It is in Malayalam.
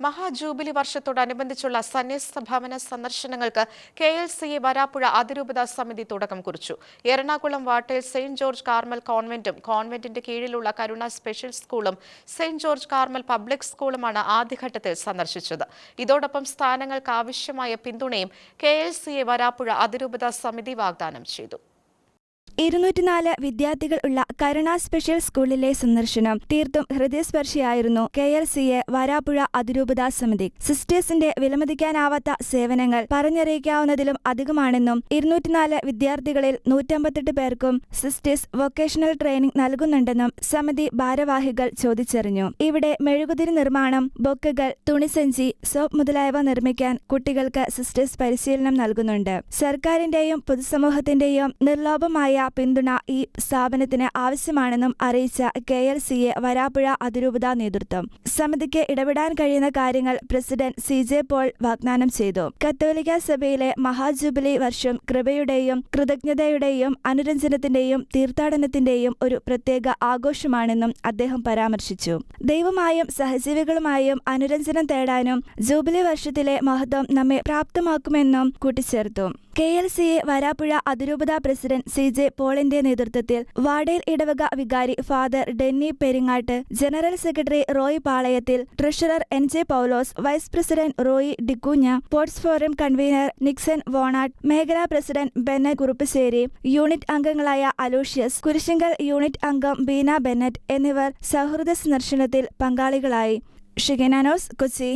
മഹാജൂബിലി വർഷത്തോടനുബന്ധിച്ചുള്ള സന്യസ്ത ഭവന സന്ദർശനങ്ങൾക്ക് K L C A Varapuzha അതിരൂപത സമിതി തുടക്കം കുറിച്ചു. എറണാകുളം വാട്ടയിൽ സെയിന്റ് ജോർജ് കാർമൽ കോൺവെന്റും കോൺവെന്റിന്റെ കീഴിലുള്ള കരുണ സ്പെഷ്യൽ സ്കൂളും സെയിന്റ് ജോർജ് കാർമൽ പബ്ലിക് സ്കൂളുമാണ് ആദ്യഘട്ടത്തിൽ സന്ദർശിച്ചത്. ഇതോടൊപ്പം സ്ഥാനങ്ങൾക്ക് ആവശ്യമായ പിന്തുണയും K L C A Varapuzha അതിരൂപത സമിതി വാഗ്ദാനം ചെയ്തു. ഇരുന്നൂറ്റിനാല് വിദ്യാർത്ഥികൾ ഉള്ള കരുണ സ്പെഷ്യൽ സ്കൂളിലെ സന്ദർശനം തീർത്തും ഹൃദയസ്പർശിയായിരുന്നു K L C A Varapuzha അതിരൂപതാ സമിതി. സിസ്റ്റേഴ്സിന്റെ വിലമതിക്കാനാവാത്ത സേവനങ്ങൾ പറഞ്ഞറിയിക്കാവുന്നതിലും അധികമാണെന്നും ഇരുന്നൂറ്റിനാല് വിദ്യാർത്ഥികളിൽ നൂറ്റമ്പത്തെട്ട് പേർക്കും സിസ്റ്റേഴ്സ് വൊക്കേഷണൽ ട്രെയിനിംഗ് നൽകുന്നുണ്ടെന്നും സമിതി ഭാരവാഹികൾ ചോദിച്ചറിഞ്ഞു. ഇവിടെ മെഴുകുതിരി നിർമ്മാണം ബൊക്കുകൾ തുണിസഞ്ചി സോപ്പ് മുതലായവ നിർമ്മിക്കാൻ കുട്ടികൾക്ക് സിസ്റ്റേഴ്സ് പരിശീലനം നൽകുന്നുണ്ട്. സർക്കാരിന്റെയും പൊതുസമൂഹത്തിന്റെയും നിർലോഭമായ പിന്തുണ ഈ സ്ഥാപനത്തിന് ആവശ്യമാണെന്നും അറിയിച്ച K L C A Varapuzha അതിരൂപത നേതൃത്വം. സമിതിക്ക് ഇടപെടാൻ കഴിയുന്ന കാര്യങ്ങൾ പ്രസിഡന്റ് സി ജെ പോൾ വാഗ്ദാനം ചെയ്തു. കത്തോലിക്ക സഭയിലെ മഹാജൂബിലി വർഷം കൃപയുടെയും കൃതജ്ഞതയുടെയും അനുരഞ്ജനത്തിന്റെയും തീർത്ഥാടനത്തിന്റെയും ഒരു പ്രത്യേക ആഘോഷമാണെന്നും അദ്ദേഹം പരാമർശിച്ചു. ദൈവമായും സഹജീവികളുമായും അനുരഞ്ജനം തേടാനും ജൂബിലി വർഷത്തിലെ മഹത്വം നമ്മെ പ്രാപ്തമാക്കുമെന്നും കൂട്ടിച്ചേർത്തു. K L C A Varapuzha അതിരൂപത പ്രസിഡന്റ് സി ജെ പോളിന്റെ നേതൃത്വത്തിൽ വാടേൽ ഇടവക വികാരി father Denny Peringatt general secretary Roy Palayathil treasurer N J Paulose vice president Roy D'Cunha sports forum convener Nixon Vonatt മേഖലാ പ്രസിഡന്റ് ബെന്നറ്റ് കുറുപ്പശ്ശേരി യൂണിറ്റ് അംഗങ്ങളായ അലൂഷ്യസ് കുരിശിങ്കൽ യൂണിറ്റ് അംഗം ബീന ബെന്നറ്റ് എന്നിവർ സൗഹൃദ സന്ദർശനത്തിൽ പങ്കാളികളായി. ഷിഗനാനോസ് കൊച്ചി.